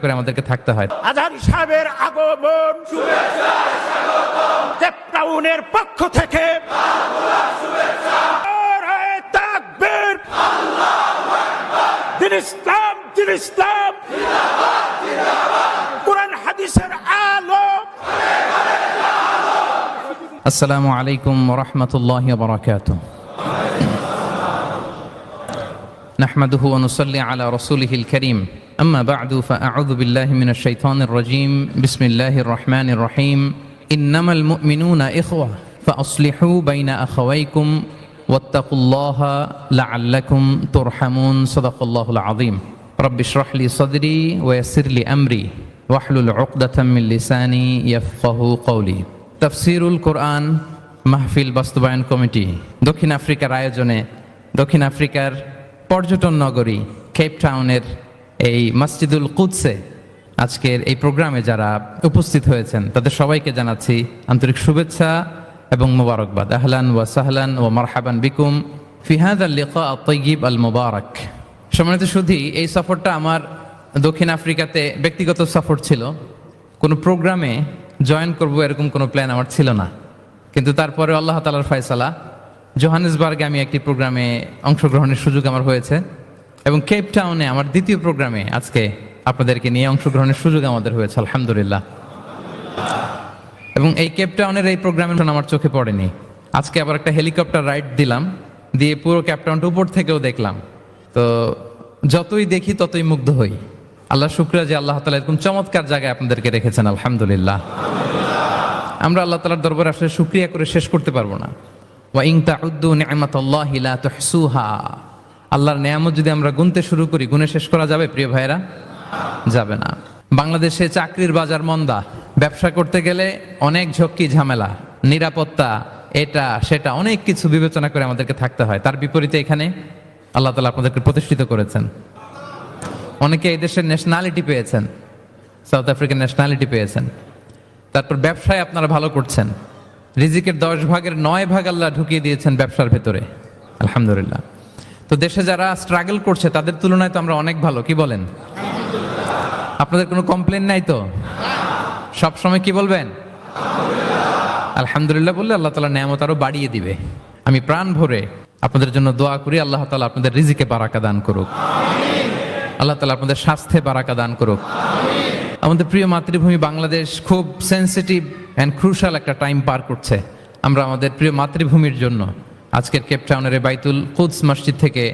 করে আমাদেরকে থাকতে হয়। আজহারি সাহেবের আগমন কেপটাউনের পক্ষ থেকে দিন ইসলাম দিন ইসলাম। কোরআন হাদিসের আলো। আসসালামু আলাইকুম রহমতুল্লাহ نحمده ونصلي على رسوله الكريم أما بعد فأعوذ بالله من الشيطان الرجيم بسم الله الرحمن الرحيم إنما المؤمنون إخوة فأصلحوا بين أخويكم واتقوا الله لعلكم ترحمون صدق الله العظيم رب اشرح لي صدري ويسر لي أمري واحلل عقدة من لساني يفقه قولي তাফসিরুল কোরআন মাহফিল বাস্তবায়ন কমিটি দক্ষিণ আফ্রিকার আয়োজনে দক্ষিণ আফ্রিকার পর্যটন নগরী কেপ টাউনের এই মসজিদুল কুদসে আজকের এই প্রোগ্রামে যারা উপস্থিত হয়েছেন, তাদের সবাইকে জানাচ্ছি আন্তরিক শুভেচ্ছা এবং মোবারকবাদ। আহলান ওয়া সাহলান ও মারহাবান বিকুম ফিহাদ আল লিকা তৈগিব আল মোবারক সম্মানিত শুধু এই সফরটা আমার দক্ষিণ আফ্রিকাতে ব্যক্তিগত সফর ছিল। কোনো প্রোগ্রামে জয়েন করব এরকম কোনো প্ল্যান আমার ছিল না। কিন্তু তারপরে আল্লাহ তালার ফয়সালা জোহানেসবার্গে আমি একটি প্রোগ্রামে অংশগ্রহণের সুযোগ আমার হয়েছে এবং কেপ টাউনে আমার দ্বিতীয় প্রোগ্রামে আজকে আপনাদেরকে নিয়ে অংশগ্রহণের সুযোগ আমাদের হয়েছে, আলহামদুলিল্লাহ। এবং এই কেপ টাউনের এই প্রোগ্রামে আমার চোখে পড়েনি। আজকে আবার একটা হেলিকপ্টার রাইড দিলাম, দিয়ে পুরো কেপ টাউনটা উপর থেকেও দেখলাম। তো যতই দেখি ততই মুগ্ধ হই। আল্লাহ শুক্রিয়া যে আল্লাহ তালা এরকম চমৎকার জায়গায় আপনাদেরকে রেখেছেন, আলহামদুলিল্লাহ। আমরা আল্লাহ তালার দরবারে আসলে শুক্রিয়া করে শেষ করতে পারব না। আল্লাহর নিয়ামত যদি আমরা গুনতে শুরু করি গুনে শেষ করা যাবে? প্রিয় ভাইরা যাবে না। বাংলাদেশে চাকরির বাজার মন্দা। ব্যবসা করতে গেলে অনেক ঝক্কি, ঝামেলা, নিরাপত্তা, এটা, সেটা, অনেক কিছু বিবেচনা করে আমাদেরকে থাকতে হয়। তার বিপরীতে এখানে আল্লাহ তালা আপনাদেরকে প্রতিষ্ঠিত করেছেন। অনেকে এই দেশের ন্যাশনালিটি পেয়েছেন সাউথ আফ্রিকান ন্যাশনালিটি পেয়েছেন। তারপর ব্যবসায় আপনারা ভালো করছেন। রিজিকের দশ ভাগের নয় ভাগ আল্লাহ ঢুকিয়ে দিয়েছেন ব্যবসার ভেতরে। আলহামদুলিল্লাহ। তো দেশে যারা স্ট্রাগল করছে, তাদের তুলনায় তো আমরা অনেক ভালো, কি বলেন? আপনাদের কোনো কমপ্লেন নাই তো? সব সময় কি বলবেন? আলহামদুলিল্লাহ বললে আল্লাহ তালা নিয়ামত আরও বাড়িয়ে দিবে। আমি প্রাণ ভরে আপনাদের জন্য দোয়া করি, আল্লাহ তালা আপনাদের রিজিকে বারাকা দান করুক। আল্লাহ তালা আপনাদের স্বাস্থ্যে বারাকা দান করুক। আমাদের প্রিয় মাতৃভূমি বাংলাদেশ খুব সেন্সিটিভ অ্যান্ড ক্রুশাল একটা টাইম পার করছে আমরা আমাদের প্রিয় মাতৃভূমির জন্য। আজকের কেপটাউনের বাইতুল কুদস মসজিদ থেকে,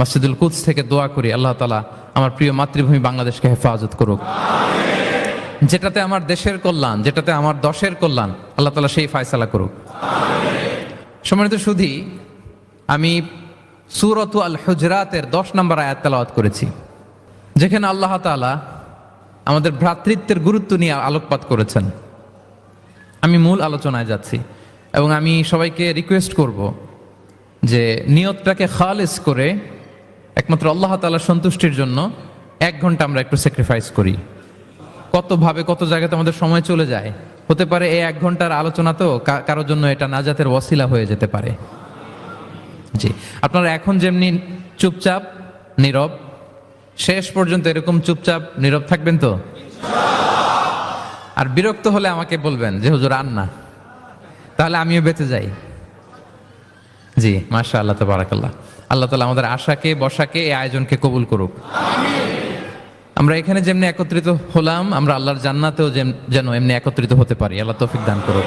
মসজিদুল কুদস থেকে দোয়া করি, আল্লাহ তালা আমার প্রিয় মাতৃভূমি বাংলাদেশকে হেফাজত করুক। যেটাতে আমার দেশের কল্যাণ, যেটাতে আমার দশের কল্যাণ, আল্লাহ তালা সেই ফায়সালা করুক। সম্মানিত সুধী, আমি সুরত আল হুজরাতের দশ নম্বর আয়াত তেলাওয়াত করেছি। যেখানে আল্লাহ তাআলা আমাদের ভ্রাতৃত্বের গুরুত্ব নিয়ে আলোকপাত করেছেন। আমি মূল আলোচনায় যাচ্ছি এবং আমি সবাইকে রিকোয়েস্ট করব যে নিয়তটাকে খালেস করে একমাত্র আল্লাহ তাআলার সন্তুষ্টির জন্য এক ঘণ্টা আমরা একটু স্যাক্রিফাইস করি। কতভাবে কত জায়গাতে আমাদের সময় চলে যায়। হতে পারে এই এক ঘণ্টার আলোচনা তো কারোর জন্য এটা নাজাতের ওয়াসিলা হয়ে যেতে পারে। জি। আপনারা এখন যেমনি চুপচাপ, নীরব শেষ পর্যন্ত এরকম চুপচাপ নীরব থাকবেন তো? আর বিরক্ত হলে আমাকে বলবেন যে, হুজুর, আন না। তাহলে আমিও বেঁচে যাই। জি মাশা আল্লাহ বারাকাল্লাহ আল্লাহ তালা আমাদের আশাকে বসাকে এই আয়োজনকে কবুল করুক। আমরা এখানে যেমনি একত্রিত হলাম, আমরা আল্লাহর জান্নাতেও যেন এমনি একত্রিত হতে পারি। আল্লাহ তৌফিক দান করুক।